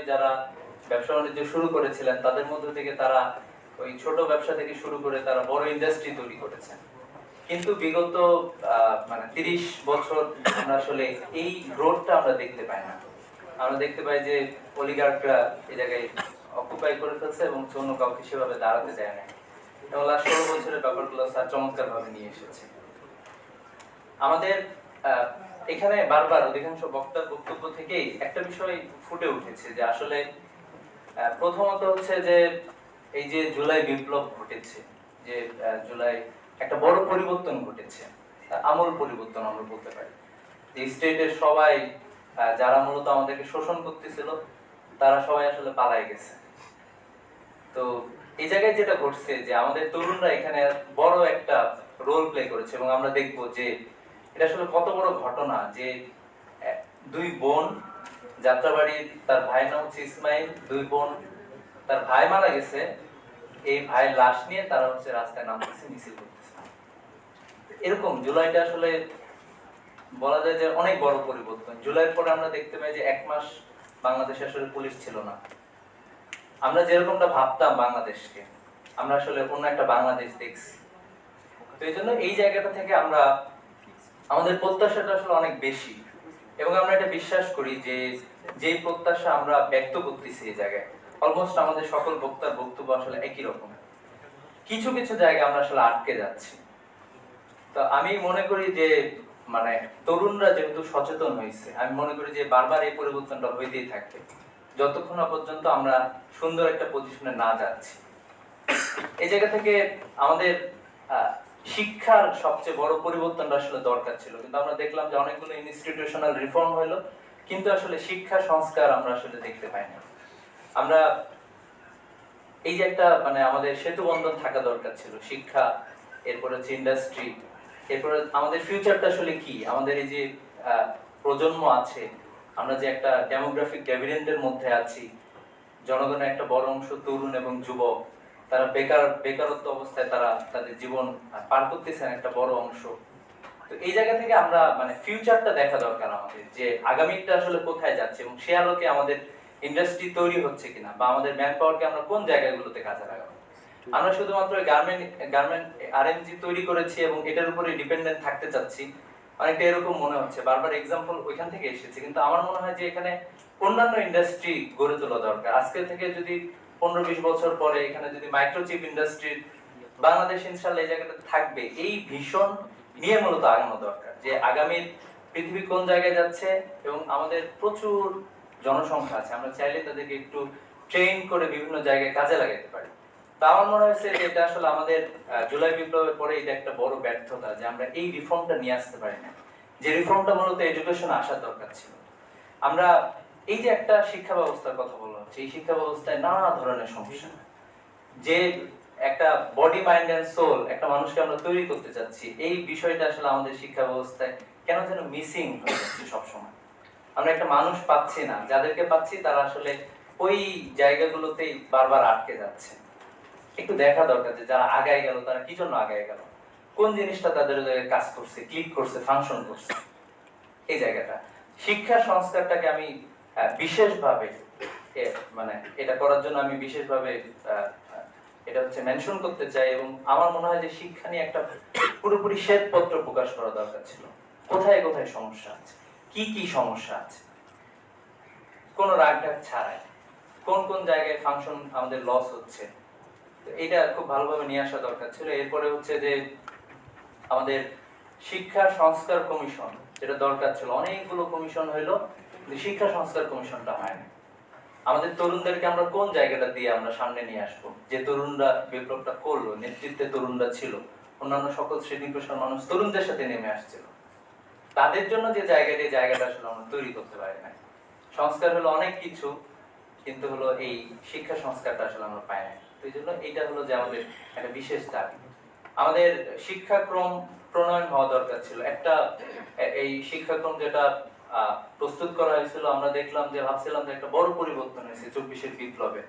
সময় যারা ব্যবসা বাণিজ্য শুরু করেছিলেন, তাদের মধ্য থেকে তারা ওই ছোট ব্যবসা থেকে শুরু করে তারা বড় ইন্ডাস্ট্রি তৈরি করেছেন। কিন্তু বিগত মানে তিরিশ বছর আমরা আসলে এই গ্রোথটা আমরা দেখতে পাই না। আমরা দেখতে পাই যে অলিগার্করা এই জায়গায় অকুপাই করে ফেলছে এবং অন্য কাউকে সেভাবে দাঁড়াতে দেয় না। এবং লাস্ট ষোলো বছরের ব্যাপারগুলো স্যার চমৎকার ভাবে নিয়ে এসেছে। আমাদের এখানে বারবার অধিকাংশ বক্তার বক্তব্য থেকেই একটা বিষয় ফুটে উঠেছে যে আসলে প্রথমত হচ্ছে যে এই যে জুলাই বিপ্লব ঘটেছে, যে জুলাই একটা বড় পরিবর্তন ঘটেছে আমূল পরিবর্তন আমরা বলতে পারি। যে স্টেটের সবাই যারা মূলত আমাদেরকে শোষণ করতেছিল, তারা সবাই আসলে পালাই গেছে। তো এই জায়গায় যেটা ঘটছে যে আমাদের তরুণরা এখানে বড় একটা রোল প্লে করেছে এবং আমরা দেখব যে এটা আসলে কত বড় ঘটনা যে দুই বোন যাত্রাবাড়ির তার ভাই নাম হচ্ছে ইসমাইল, দুই বোন, তার ভাই মারা গেছে। এই ভাইয়ের লাশ নিয়ে তারা হচ্ছে রাস্তায় নামতেছে, মিছিল করতেছে। এরকম জুলাইটা আসলে বলা যায় যে অনেক বড় পরিবর্তন। জুলাইয়ের পরে আমরা দেখতে পাই যে এক মাস বাংলাদেশে আসলে পুলিশ ছিল না। আমরা যেরকমটা ভাবতাম বাংলাদেশকে, আমরা আসলে অন্য একটা বাংলাদেশ দেখছি। তো এই জন্য এই জায়গাটা থেকে আমরা আমাদের প্রত্যাশাটা আসলে অনেক বেশি। এবং আমরা এটা বিশ্বাস করি যে, যেই প্রত্যাশা আমরা ব্যক্ত করতেছি এই জায়গায় অলমোস্ট আমাদের সকল বক্তার বক্তব্য আসলে একই রকম। কিছু কিছু জায়গায় আমরা আসলে আটকে যাচ্ছি। তো আমি মনে করি যে মানে তরুণরা যেহেতু সচেতন হয়েছে, আমি মনে করি যে বারবার এই পরিবর্তনটা হইতেই থাকবে। যতক্ষণ না পর্যন্ত আমরা সুন্দর একটা পজিশনে না যাচ্ছি। এই জায়গা থেকে আমাদের শিক্ষার সবচেয়ে বড় পরিবর্তনটা আসলে দরকার ছিল। কিন্তু আমরা দেখলাম যে অনেকগুলো ইনস্টিটিউশনাল রিফর্ম হলো, কিন্তু আসলে শিক্ষা সংস্কার আমরা আসলে দেখতে পাই না। আমরা এই যে একটা মানে আমাদের সেতু বন্ধন থাকা দরকার ছিল, শিক্ষা, এরপরে হচ্ছে ইন্ডাস্ট্রি এরপরে আমাদের ফিউচারটা আসলে কি? আমাদের এই যে প্রজন্ম আছে, আমরা যে একটা ডেমোগ্রাফিক ডেভিডেন্টের মধ্যে আছি, জনগণের একটা বড় অংশ তরুণ এবং যুবক তারা বেকার, বেকারত্ব অবস্থায় তারা তাদের জীবন পার করতেছেন একটা বড় অংশ। তো এই জায়গা থেকে আমরা মানে ফিউচারটা দেখা দরকার আমাদের, যে আগামীটা আসলে কোথায় যাচ্ছে এবং সে আলোকে আমাদের ইন্ডাস্ট্রি তৈরি হচ্ছে কিনা বা আমাদের ম্যান পাওয়ারকে আমরা কোন জায়গাগুলোতে কাজে লাগাবো। আমরা শুধুমাত্র গার্মেন্ট গার্মেন্ট আরএমজি তৈরি করেছি এবং এটার উপরে ডিপেন্ডেন্ট থাকতে চাচ্ছি। অনেকটা এরকম মনে হচ্ছে। বারবার এক্সাম্পল ওইখান থেকে এসেছে। কিন্তু আমার মনে হয় যে এখানে অন্যান্য ইন্ডাস্ট্রি গড়ে তোলা দরকার। আজকে থেকে যদি পনেরো বিশ বছর পরে এখানে যদি মাইক্রোচিপ ইন্ডাস্ট্রি বাংলাদেশ ইনশাল্লাহ এই জায়গাটা থাকবে। এই ভীষণ নিয়ে মূলত আগানো দরকার যে আগামীর পৃথিবী কোন জায়গায় যাচ্ছে এবং আমাদের প্রচুর জনসংখ্যা আছে। আমরা চাইলে তাদেরকে একটু ট্রেন করে বিভিন্ন জায়গায় কাজে লাগাতে পারি। তা আমার মনে হয়েছে যে এটা আসলে আমাদের জুলাই বিপ্লবের পরে এটা একটা বড় ব্যর্থতা যে আমরা এই রিফর্মটা নিয়ে আসতে পারি না যে রিফর্মটা মূলত এডুকেশন আসার দরকার ছিল। আমরা এই যে একটা শিক্ষা ব্যবস্থার কথা বলা এই শিক্ষা ব্যবস্থায় নানা ধরনের সমস্যা। যে একটা বডি মাইন্ড এন্ড সোল একটা মানুষকে আমরা তৈরি করতে চাচ্ছি, এই বিষয়টা আসলে আমাদের শিক্ষা ব্যবস্থায় কেন যেন মিসিং হয়ে যাচ্ছে সবসময়। আমরা একটা মানুষ পাচ্ছি না, যাদেরকে পাচ্ছি তারা আসলে ওই জায়গাগুলোতেই বারবার আটকে যাচ্ছে। একটু দেখা দরকার যে যারা আগায় গেল, তারা কি জন্য আগায় গেল? কোন জিনিসটা তাদের কাজ করছে ক্লিক করছে ফাংশন করছে? এই জায়গাটা। শিক্ষা সংস্কারটাকে আমি বিশেষভাবে মানে এটা করার জন্য আমি বিশেষভাবে এটা হচ্ছে মেনশন করতে চাই এবং আমার মনে হয় যে শিক্ষা নিয়ে একটা পুরোপুরি শ্বেতপত্র প্রকাশ করা দরকার ছিল। কোথায় কোথায় সমস্যা আছে? কি কি সমস্যা আছে? কোনো রাগ ঢাক ছাড়াই। কোন কোন জায়গায় ফাংশন আমাদের লস হচ্ছে? তো এটা খুব ভালোভাবে নিয়ে আসা দরকার ছিল। এরপরে হচ্ছে যে আমাদের শিক্ষা সংস্কার কমিশন, যেটা দরকার ছিল, অনেকগুলো কমিশন হইল শিক্ষা সংস্কার কমিশনটা হয়নি। আমাদের তরুণদেরকে আমরা কোন জায়গাটা দিয়ে আমরা সামনে নিয়ে আসব? যে তরুণরা বিপ্লবটা করল, নেতৃত্বে তরুণরা ছিল, অন্যান্য সকল শ্রেণি পেশার মানুষ তরুণদের সাথে নেমে আসছিল। তাদের জন্য যে জায়গাটা এই জায়গাটা আসলে আমরা তৈরি করতে পারি না সংস্কার হলো অনেক কিছু, কিন্তু হলো এই শিক্ষা সংস্কারটা আসলে আমরা পাই না তো এই জন্য এইটা হলো যে আমাদের একটা বিশেষ দাবি। আমাদের শিক্ষাক্রম প্রণয়ন হওয়া দরকার ছিল। একটা এই শিক্ষাক্রম যেটা প্রস্তুত করা হয়েছিল। আমরা দেখলাম যে, ভাবছিলাম যে একটা বড় পরিবর্তন হয়েছে চব্বিশের বিপ্লবে।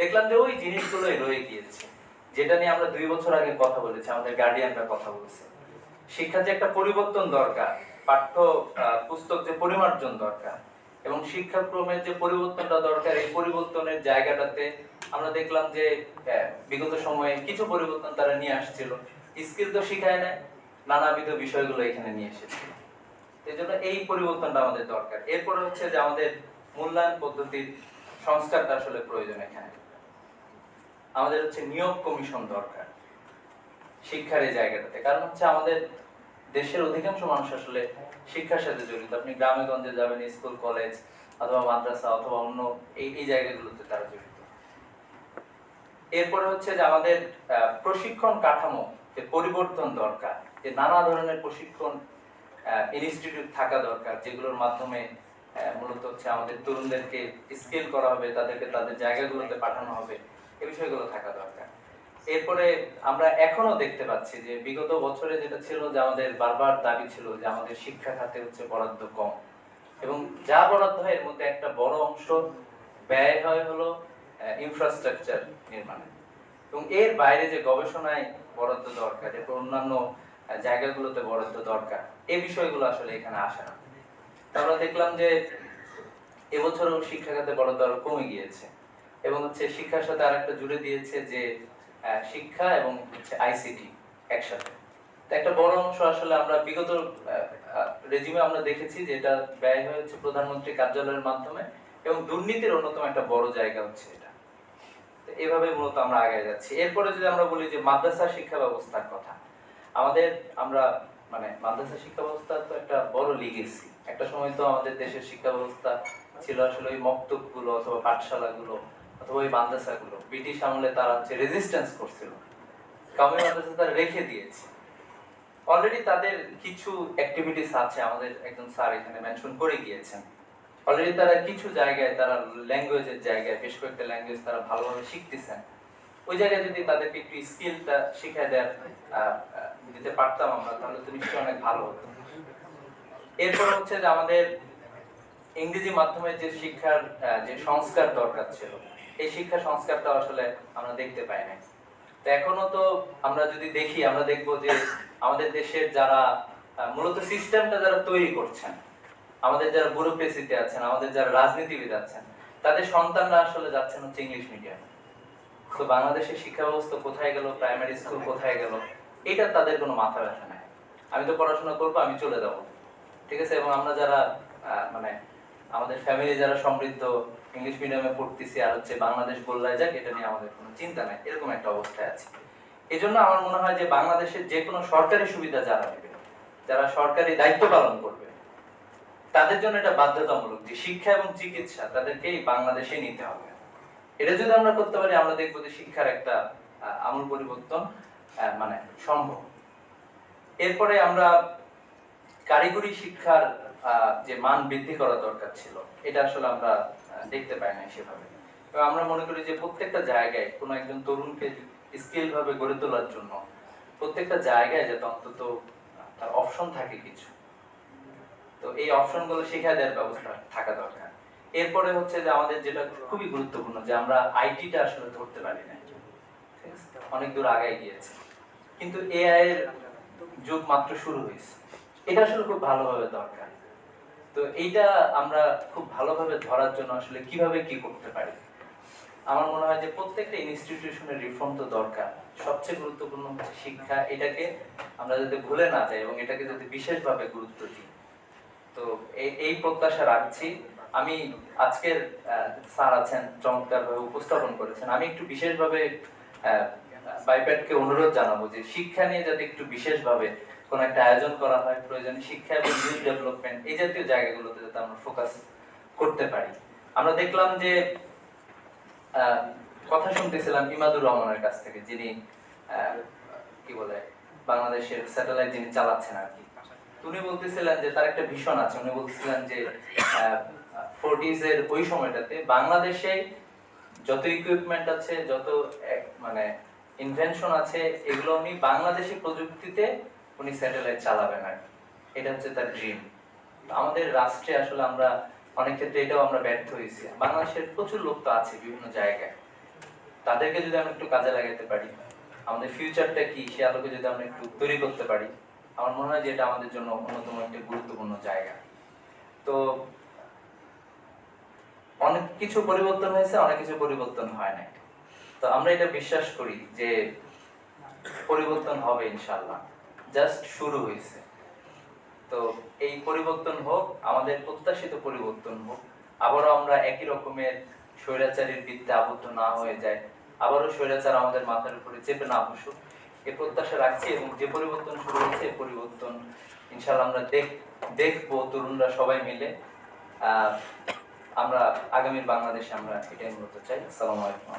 দেখলাম যে ওই জিনিসগুলোই রয়ে গিয়েছে, যেটা নিয়ে আমরা দুই বছর আগে কথা বলেছি, আমাদের গার্ডিয়ানরা কথা বলছে। শিক্ষার যে একটা পরিবর্তন দরকার, পাঠ্য পুস্তক যে পরিমার্জন দরকার, এবং শিক্ষাক্রমের যে পরিবর্তনটা দরকার, এই পরিবর্তনের জায়গাটাতে আমরা দেখলাম যে বিগত সময়ে কিছু পরিবর্তন তারা নিয়ে আসছিল। স্কিল তো শিখায় না নানাবিধ বিষয়গুলো এখানে নিয়ে এসেছিল এই জন্য এই পরিবর্তনটা আমাদের দরকার। এরপরে হচ্ছে যে আমাদের মূল্যায়ন পদ্ধতির সংস্কারটা আসলে প্রয়োজন এখানে। আমাদের হচ্ছে নিয়োগ কমিশন দরকার শিক্ষার এই জায়গাটাতে। কারণ হচ্ছে আমাদের দেশের অধিকাংশ মানুষ আসলে শিক্ষার সাথে জড়িত। আপনি গ্রামে গঞ্জে যাবেন, স্কুল, কলেজ, অথবা মাদ্রাসা, অথবা অন্য এই এই জায়গাগুলোতে তারা জড়িত। এরপরে হচ্ছে যে আমাদের প্রশিক্ষণ কাঠামো, যে পরিবর্তন দরকার, যে নানা ধরনের প্রশিক্ষণ ইনস্টিটিউট থাকা দরকার, যেগুলোর মাধ্যমে মূলত হচ্ছে আমাদের তরুণদেরকে স্কেল করা হবে, তাদেরকে তাদের জায়গাগুলোতে পাঠানো হবে এই বিষয়গুলো থাকা দরকার। এরপরে আমরা এখনও দেখতে পাচ্ছি যে বিগত বছরে যেটা ছিল যে আমাদের বারবার দাবি ছিল যে আমাদের শিক্ষা খাতে হচ্ছে বরাদ্দ কম। এবং যা বরাদ্দ হয়, এর মধ্যে একটা বড় অংশ ব্যয় হয় হলো ইনফ্রাস্ট্রাকচার নির্মাণে। এবং এর বাইরে যে গবেষণায় বরাদ্দ দরকার এরপর অন্যান্য জায়গাগুলোতে বরাদ্দ দরকার। এই বিষয়গুলো আসলে এখানে আসে না। আমরা দেখলাম যে এবছরও শিক্ষা খাতে বরাদ্দ আরও কমে গিয়েছে এবং হচ্ছে শিক্ষার সাথে আরেকটা জুড়ে দিয়েছে যে শিক্ষা এবং হচ্ছে আইসিটি একসাথে। একটা বড় অংশ আসলে আমরা বিগত রেজিমে আমরা দেখেছি যে এটা ব্যয় হয়েছে প্রধানমন্ত্রী কার্যালয়ের মাধ্যমে এবং দুর্নীতির অন্যতম একটা বড় জায়গা হচ্ছে এটা। এভাবে মূলত আমরা আগে যাচ্ছি। এরপরে যদি আমরা বলি যে মাদ্রাসা শিক্ষা ব্যবস্থার কথা আমাদের, আমরা মানে মাদ্রাসা শিক্ষা ব্যবস্থা তো একটা বড় লিগেসি একটা সময় তো আমাদের দেশের শিক্ষা ব্যবস্থা ছিল আসলে ওই মক্তবগুলো অথবা পাঠশালা গুলো অথবা ওই মাদ্রাসা গুলো ব্রিটিশ আমলে তারা হচ্ছে রেজিস্ট্যান্স করছিল। মাদ্রাসা তারা রেখে দিয়েছে। অলরেডি তাদের কিছু অ্যাক্টিভিটিস আছে, আমাদের একজন স্যার এখানে মেনশন করে গিয়েছেন। অলরেডি তারা কিছু জায়গায়, তারা ল্যাঙ্গুয়েজের জায়গায়, বেশ কয়েকটা ল্যাঙ্গুয়েজ তারা ভালোভাবে শিখতেছেন। ওই জায়গায় যদি তাদেরকে একটু স্কিলটা শিখায় দেওয়ার দিতে পারতাম আমরা, তাহলে তো নিশ্চয়ই অনেক ভালো হতো। এরপর হচ্ছে যে আমাদের ইংরেজি মাধ্যমে যে শিক্ষার যে সংস্কার দরকার ছিল, এই শিক্ষা সংস্কারটা আসলে আমরা দেখতে পাই নাই। তো এখনও তো আমরা যদি দেখি, আমরা দেখব যে আমাদের দেশের যারা মূলত সিস্টেমটা যারা তৈরি করছেন, আমাদের যারা ব্যুরোক্রেসিতে আছেন, আমাদের যারা রাজনীতিবিদ আছেন, তাদের সন্তানরা আসলে যাচ্ছেন হচ্ছে ইংলিশ মিডিয়ামে। তো বাংলাদেশের শিক্ষা ব্যবস্থা কোথায় গেল? প্রাইমারি স্কুল কোথায় গেল? এটা তাদের কোনো মাথা ব্যথা নাই। আমি তো পড়াশোনা করব, আমি চলে যাব। ঠিক আছে? এবং আমরা যারা মানে আমাদের ফ্যামিলি যারা সমৃদ্ধ ইংলিশ মিডিয়ামে পড়তেছি আর হচ্ছে বাংলাদেশ বললাই যাক, এটা নিয়ে আমাদের কোনো চিন্তা নাই। এরকম একটা অবস্থায় আছে। এই জন্য আমার মনে হয় যে বাংলাদেশের যে কোনো সরকারি সুবিধা যারা নেবে, যারা সরকারি দায়িত্ব পালন করবে, তাদের জন্য এটা বাধ্যতামূলক যে শিক্ষা এবং চিকিৎসা তাদেরকেই বাংলাদেশে নিতে হবে। এটা যদি আমরা করতে পারি, আমরা দেখব যে শিক্ষার একটা আমূল পরিবর্তন। মানে সম্ভব। এরপরে আমরা কারিগরি শিক্ষার যে মান বৃদ্ধি করা দরকার ছিল, এটা আসলে আমরা দেখতে পাই না সেভাবে। আমরা মনে করি যে প্রত্যেকটা জায়গায় কোনো একজন তরুণকে স্কিল ভাবে গড়ে তোলার জন্য প্রত্যেকটা জায়গায় যাতে অন্তত তার অপশন থাকে কিছু। তো এই অপশনগুলো শিখা দেওয়ার ব্যবস্থা থাকা দরকার। এরপরে হচ্ছে যে আমাদের যেটা খুবই গুরুত্বপূর্ণ যে আমরা আইটিটা আসলে ধরতে পারি না? অনেক দূর আগায় গিয়েছে। কিন্তু এআই এর যুগ মাত্র শুরু হয়েছে। এটা আসলে খুব ভালোভাবে দরকার। তো এইটা আমরা খুব ভালোভাবে ধরার জন্য আসলে কীভাবে কি করতে পারি? আমার মনে হয় যে প্রত্যেকটা ইনস্টিটিউশনের রিফর্ম তো দরকার। সবচেয়ে গুরুত্বপূর্ণ হচ্ছে শিক্ষা। এটাকে আমরা যাতে ভুলে না যাই এবং এটাকে যাতে বিশেষভাবে গুরুত্ব দিই। তো এই- প্রত্যাশা রাখছি। আমি আজকের স্যার আছেন চমৎকার ভাবে উপস্থাপন করেছেন। আমি একটু বিশেষভাবে বাইপ্যাডকে অনুরোধ জানাব যে শিক্ষা নিয়ে যাতে একটু বিশেষভাবে কোন একটা আয়োজন করা হয়, প্রয়োজনে শিক্ষা এবং ইউথ ডেভেলপমেন্ট এই জাতীয় জায়গাগুলোতে যাতে আমরা ফোকাস করতে পারি। আমরা দেখলাম যে কথা শুনতেছিলাম ইমাদুর রহমানের কাছ থেকে, যিনি কি বলে, বাংলাদেশের স্যাটেলাইট যিনি চালাচ্ছেন আর কি। উনি বলতেছিলেন যে তার একটা ভীষণ আছে, উনি বলতেছিলেন যে ফোর্টিজ এর ওই সময়টাতে বাংলাদেশে যত ইকুইপমেন্ট আছে, যত মানে ইনভেনশন আছে, এগুলো উনি বাংলাদেশি প্রযুক্তিতে উনি স্যাটেলাইট চালাবেন আর এটা হচ্ছে তার ড্রিম আমাদের রাষ্ট্রে আসলে আমরা অনেক ক্ষেত্রে এটাও আমরা ব্যর্থ হয়েছি। বাংলাদেশের প্রচুর লোক তো আছে বিভিন্ন জায়গায়। তাদেরকে যদি আমরা একটু কাজে লাগাতে পারি, আমাদের ফিউচারটা কি, সে আলোকে যদি আমরা একটু তৈরি করতে পারি, আমার মনে হয় যে এটা আমাদের জন্য অন্যতম একটা গুরুত্বপূর্ণ জায়গা। তো অনেক কিছু পরিবর্তন হয়েছে, অনেক কিছু পরিবর্তন হয় নাই। তো আমরা এটা বিশ্বাস করি যে পরিবর্তন হবে ইনশাল্লাহ জাস্ট শুরু হয়েছে। তো এই পরিবর্তন হোক, আমাদের প্রত্যাশিত পরিবর্তন হোক, আবারও আমরা একই রকমের স্বৈরাচারীর বৃত্তে আবদ্ধ না হয়ে যায় আবারও স্বৈরাচার আমাদের মাথার উপরে চেপে না বসুক, এ প্রত্যাশা রাখছি এবং যে পরিবর্তন শুরু হয়েছে পরিবর্তন ইনশাল্লাহ আমরা দেখ, দেখব তরুণরা সবাই মিলে। আমরা আগামী বাংলাদেশে আমরা এটাই মূলত চাই। আসসালামু আলাইকুম।